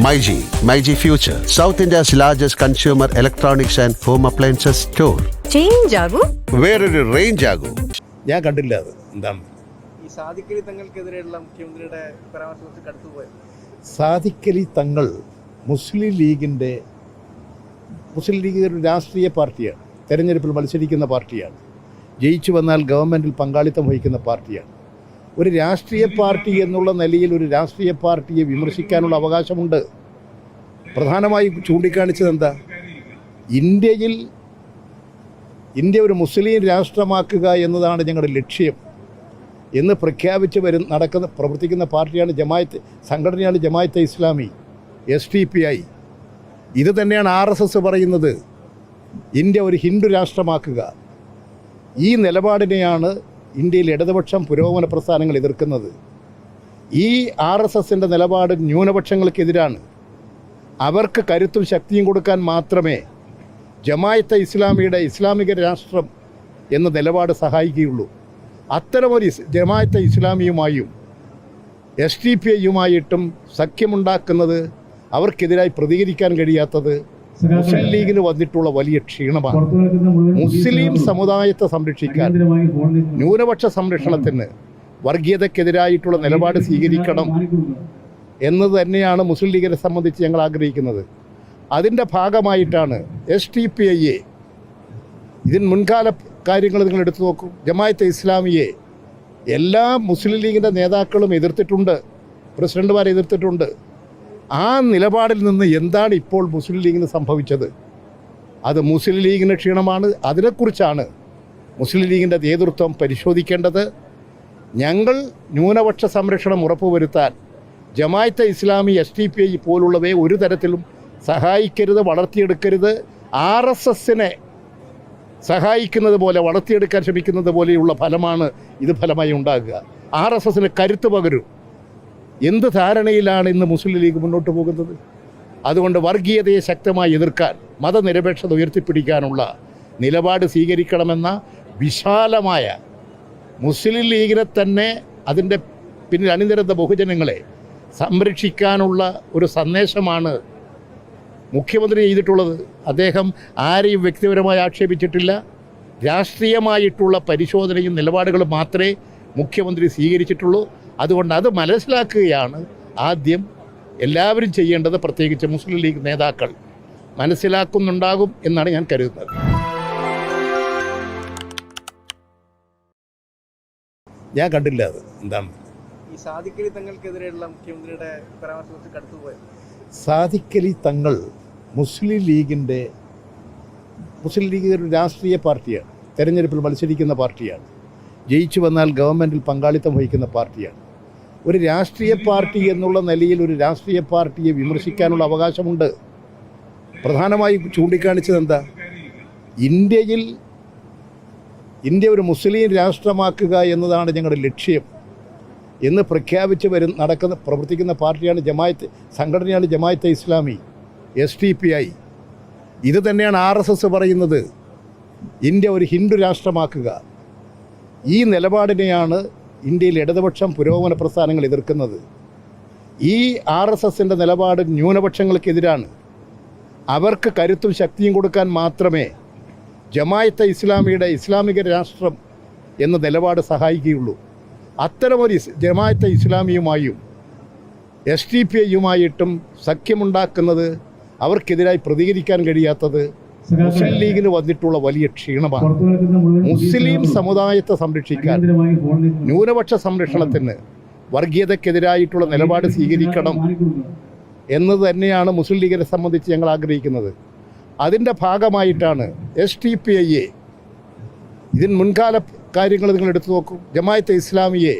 MyG, MyG future. South India's largest consumer electronics and home appliances store change ആകൂ. വേറൊരു range ആകൂ. ഞാൻ കണ്ടില്ല അത്. എന്താണ്? ഈ സാധിക്കലി തങ്ങൾക്കെതിരെയുള്ള മുഖ്യമന്ത്രിയുടെ പരാമർശത്തിൽ കടത്തുപോയത് സാധിക്കലി തങ്ങൾ മുസ്ലിം ലീഗിന്റെ മുസ്ലിം ലീഗ് ഒരു രാഷ്ട്രീയ പാർട്ടിയാണ്. തെരഞ്ഞെടുപ്പിൽ മത്സരിക്കുന്ന പാർട്ടിയാണ്. ജയിച്ചു വന്നാൽ ഗവൺമെന്റിൽ പങ്കാളിത്തം വഹിക്കുന്ന പാർട്ടിയാണ്. ഒരു രാഷ്ട്രീയ പാർട്ടി എന്നുള്ള നിലയിൽ ഒരു രാഷ്ട്രീയ പാർട്ടിയെ വിമർശിക്കാനുള്ള അവകാശമുണ്ട്. പ്രധാനമായി ചൂണ്ടിക്കാണിച്ചത് എന്താ? ഇന്ത്യയിൽ ഇന്ത്യ ഒരു മുസ്ലിം രാഷ്ട്രമാക്കുക എന്നതാണ് ഞങ്ങളുടെ ലക്ഷ്യം. എന്ന് പ്രഖ്യാപിച്ച് വരും നടക്കുന്ന പ്രവർത്തിക്കുന്ന പാർട്ടിയാണ് ജമായത്ത് സംഘടനയാണ് Jamaate Islami S T P I ഇത് തന്നെയാണ് ആർ എസ് എസ് പറയുന്നത്. ഇന്ത്യ ഒരു ഹിന്ദു രാഷ്ട്രമാക്കുക. ഈ നിലപാടിനെയാണ് ഇന്ത്യയിൽ ഇടതുപക്ഷം പുരോഗമന പ്രസ്ഥാനങ്ങൾ എതിർക്കുന്നത്. ഈ ആർ എസ് എസിന്റെ നിലപാട് ന്യൂനപക്ഷങ്ങൾക്കെതിരാണ്. അവർക്ക് കരുത്തും ശക്തിയും കൊടുക്കാൻ മാത്രമേ ജമായത്തെ ഇസ്ലാമിയുടെ ഇസ്ലാമിക രാഷ്ട്രം എന്ന നിലപാട് സഹായിക്കുകയുള്ളൂ. അത്തരമൊരു ജമായത്തെ ഇസ്ലാമിയുമായും എസ് ടി പി ഐയുമായിട്ടും സഖ്യമുണ്ടാക്കുന്നത് അവർക്കെതിരായി പ്രതികരിക്കാൻ കഴിയാത്തത് മുസ്ലിം ലീഗിന് വന്നിട്ടുള്ള വലിയ ക്ഷീണമാണ്. മുസ്ലിം സമുദായത്തെ സംരക്ഷിക്കാൻ ന്യൂനപക്ഷ സംരക്ഷണത്തിന് വർഗീയതക്കെതിരായിട്ടുള്ള നിലപാട് സ്വീകരിക്കണം എന്നത് തന്നെയാണ് മുസ്ലിം ലീഗിനെ സംബന്ധിച്ച് ഞങ്ങൾ ആഗ്രഹിക്കുന്നത്. അതിന്റെ ഭാഗമായിട്ടാണ് എസ് ടി പി എ ഇതിന് മുൻകാല കാര്യങ്ങൾ നിങ്ങൾ എടുത്തു നോക്കും. ജമായത്തെ ഇസ്ലാമിയെ എല്ലാ മുസ്ലിം ലീഗിന്റെ നേതാക്കളും എതിർത്തിട്ടുണ്ട്. പ്രസിഡന്റുമാരെ എതിർത്തിട്ടുണ്ട്. ആ നിലപാടിൽ നിന്ന് എന്താണ് ഇപ്പോൾ മുസ്ലിം ലീഗിന് സംഭവിച്ചത്? അത് മുസ്ലിം ലീഗിന് ക്ഷീണമാണ്. അതിനെക്കുറിച്ചാണ് മുസ്ലിം ലീഗിന്റെ നേതൃത്വം പരിശോധിക്കേണ്ടത്. ഞങ്ങൾ ന്യൂനപക്ഷ സംരക്ഷണം ഉറപ്പുവരുത്താൻ Jamaate Islami S T P I പോലുള്ളവയെ ഒരു തരത്തിലും സഹായിക്കരുത് വളർത്തിയെടുക്കരുത്. ആർ എസ് എസിനെ സഹായിക്കുന്നത് പോലെ വളർത്തിയെടുക്കാൻ ശ്രമിക്കുന്നത് പോലെയുള്ള ഫലമാണ് ഇത് ഫലമായി ഉണ്ടാകുക. ആർ എസ് എസിന് കരുത്ത് പകരും. എന്ത് ധാരണയിലാണ് ഇന്ന് മുസ്ലിം ലീഗ് മുന്നോട്ട് പോകുന്നത്? അതുകൊണ്ട് വർഗീയതയെ ശക്തമായി എതിർക്കാൻ മതനിരപേക്ഷത ഉയർത്തിപ്പിടിക്കാനുള്ള നിലപാട് സ്വീകരിക്കണമെന്ന വിശാലമായ മുസ്ലിം ലീഗിനെ തന്നെ അതിന്റെ പിന്നിൽ അണിനിരന്ന ബഹുജനങ്ങളെ സംരക്ഷിക്കാനുള്ള ഒരു സന്ദേശമാണ് മുഖ്യമന്ത്രി ചെയ്തിട്ടുള്ളത്. അദ്ദേഹം ആരെയും വ്യക്തിപരമായി ആക്ഷേപിച്ചിട്ടില്ല. രാഷ്ട്രീയമായിട്ടുള്ള പരിശോധനയും നിലപാടുകളും മാത്രമേ മുഖ്യമന്ത്രി സ്വീകരിച്ചിട്ടുള്ളൂ. അതുകൊണ്ട് അത് മനസ്സിലാക്കുകയാണ് ആദ്യം എല്ലാവരും ചെയ്യേണ്ടത് പ്രത്യേകിച്ച് മുസ്ലിം ലീഗ് നേതാക്കൾ മനസ്സിലാക്കുന്നുണ്ടാകും എന്നാണ് ഞാൻ കരുതുന്നത്. ഞാൻ കണ്ടില്ല അത്. എന്താണ്? ഈ സാധിക്കലി തങ്ങൾക്കെതിരെയുള്ള മുഖ്യമന്ത്രിയുടെ പരാമർശത്തിൽ കടത്തുപോയത് സാദിഖലി തങ്ങൾ മുസ്ലിം ലീഗിന്റെ മുസ്ലിം ലീഗ് ഒരു രാഷ്ട്രീയ പാർട്ടിയാണ്. തെരഞ്ഞെടുപ്പിൽ മത്സരിക്കുന്ന പാർട്ടിയാണ്. ജയിച്ചു വന്നാൽ ഗവൺമെന്റിൽ പങ്കാളിത്തം വഹിക്കുന്ന പാർട്ടിയാണ്. ഒരു രാഷ്ട്രീയ പാർട്ടി എന്നുള്ള നിലയിൽ ഒരു രാഷ്ട്രീയ പാർട്ടിയെ വിമർശിക്കാനുള്ള അവകാശമുണ്ട്. പ്രധാനമായി ചൂണ്ടിക്കാണിച്ചത് എന്താ? ഇന്ത്യയിൽ ഇന്ത്യ ഒരു മുസ്ലിം രാഷ്ട്രമാക്കുക എന്നതാണ് ഞങ്ങളുടെ ലക്ഷ്യം. എന്ന് പ്രഖ്യാപിച്ച് വരുന്ന നടക്കുന്ന പ്രവർത്തിക്കുന്ന പാർട്ടിയാണ് ജമായത്ത് സംഘടനയാണ് Jamaat-e Islami S D P I ഇത് തന്നെയാണ് ആർ എസ് എസ് പറയുന്നത്. ഇന്ത്യ ഒരു ഹിന്ദു രാഷ്ട്രമാക്കുക. ഈ നിലപാടിനെയാണ് ഇന്ത്യയിൽ ഇടതുപക്ഷം പുരോഗമന പ്രസ്ഥാനങ്ങൾ എതിർക്കുന്നത്. ഈ ആർ എസ് എസിന്റെ നിലപാട് ന്യൂനപക്ഷങ്ങൾക്കെതിരാണ്. അവർക്ക് കരുത്തും ശക്തിയും കൊടുക്കാൻ മാത്രമേ ജമായത്തെ ഇസ്ലാമിയുടെ ഇസ്ലാമിക രാഷ്ട്രം എന്ന നിലപാട് സഹായിക്കുകയുള്ളൂ. അത്തരമൊരു ജമായത്തെ ഇസ്ലാമിയുമായും എസ് ടി പി ഐയുമായിട്ടും സഖ്യമുണ്ടാക്കുന്നത് അവർക്കെതിരായി പ്രതികരിക്കാൻ കഴിയാത്തത് മുസ്ലിം ലീഗിന് വന്നിട്ടുള്ള വലിയ ക്ഷീണമാണ്. മുസ്ലിം സമുദായത്തെ സംരക്ഷിക്കാൻ ന്യൂനപക്ഷ സംരക്ഷണത്തിന് വർഗീയതക്കെതിരായിട്ടുള്ള നിലപാട് സ്വീകരിക്കണം എന്നത് തന്നെയാണ് മുസ്ലിം ലീഗിനെ സംബന്ധിച്ച് ഞങ്ങൾ ആഗ്രഹിക്കുന്നത്. അതിന്റെ ഭാഗമായിട്ടാണ് എസ് ടി പി ഐയെ ഇതിന് മുൻകാല കാര്യങ്ങൾ നിങ്ങൾ എടുത്തു നോക്കും. ജമായത്തെ ഇസ്ലാമിയെ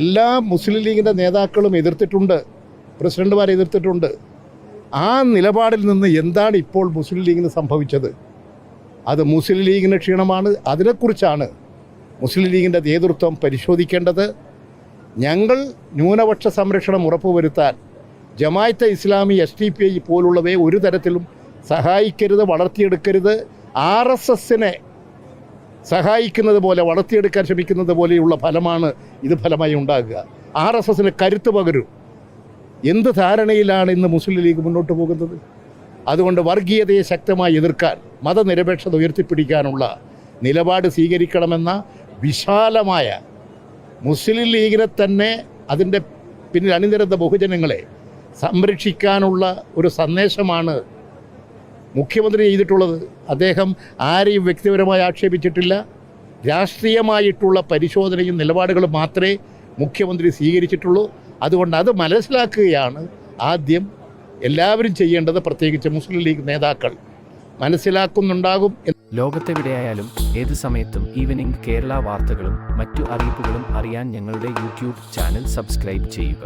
എല്ലാ മുസ്ലിം ലീഗിന്റെ നേതാക്കളും എതിർത്തിട്ടുണ്ട്. പ്രസിഡന്റുമാരെ എതിർത്തിട്ടുണ്ട്. ആ നിലപാടിൽ നിന്ന് എന്താണ് ഇപ്പോൾ മുസ്ലിം ലീഗിന് സംഭവിച്ചത്? അത് മുസ്ലിം ലീഗിന് ക്ഷീണമാണ്. അതിനെക്കുറിച്ചാണ് മുസ്ലിം ലീഗിന്റെ നേതൃത്വം പരിശോധിക്കേണ്ടത്. ഞങ്ങൾ ന്യൂനപക്ഷ സംരക്ഷണം ഉറപ്പുവരുത്താൻ Jamaat-e Islami S D P I പോലുള്ളവയെ ഒരു തരത്തിലും സഹായിക്കരുത് വളർത്തിയെടുക്കരുത്. ആർ എസ് എസിനെ സഹായിക്കുന്നത് പോലെ വളർത്തിയെടുക്കാൻ ശ്രമിക്കുന്നത് പോലെയുള്ള ഫലമാണ് ഇത് ഫലമായി ഉണ്ടാകുക. ആർ എസ് എസിന് കരുത്ത് പകരും. എന്ത് ധാരണയിലാണ് ഇന്ന് മുസ്ലിം ലീഗ് മുന്നോട്ട് പോകുന്നത്? അതുകൊണ്ട് വർഗീയതയെ ശക്തമായി എതിർക്കാൻ മതനിരപേക്ഷത ഉയർത്തിപ്പിടിക്കാനുള്ള നിലപാട് സ്വീകരിക്കണമെന്ന വിശാലമായ മുസ്ലിം ലീഗിനെ തന്നെ അതിന്റെ പിന്നിൽ അണിനിരന്ന ബഹുജനങ്ങളെ സംരക്ഷിക്കാനുള്ള ഒരു സന്ദേശമാണ് മുഖ്യമന്ത്രി ചെയ്തിട്ടുള്ളത്. അദ്ദേഹം ആരെയും വ്യക്തിപരമായി ആക്ഷേപിച്ചിട്ടില്ല. രാഷ്ട്രീയമായിട്ടുള്ള പരിശോധനയും നിലപാടുകളും മാത്രമേ മുഖ്യമന്ത്രി സ്വീകരിച്ചിട്ടുള്ളൂ. അതുകൊണ്ട് അത് മനസ്സിലാക്കുകയാണ് ആദ്യം എല്ലാവരും ചെയ്യേണ്ടത് പ്രത്യേകിച്ച് മുസ്ലിം ലീഗ് നേതാക്കൾ മനസ്സിലാക്കുന്നുണ്ടാകും ലോകത്തെവിടെയായാലും ഏത് സമയത്തും ഈവനിംഗ് കേരള വാർത്തകളും മറ്റു അറിയിപ്പുകളും അറിയാൻ ഞങ്ങളുടെ യൂട്യൂബ് ചാനൽ സബ്സ്ക്രൈബ് ചെയ്യുക.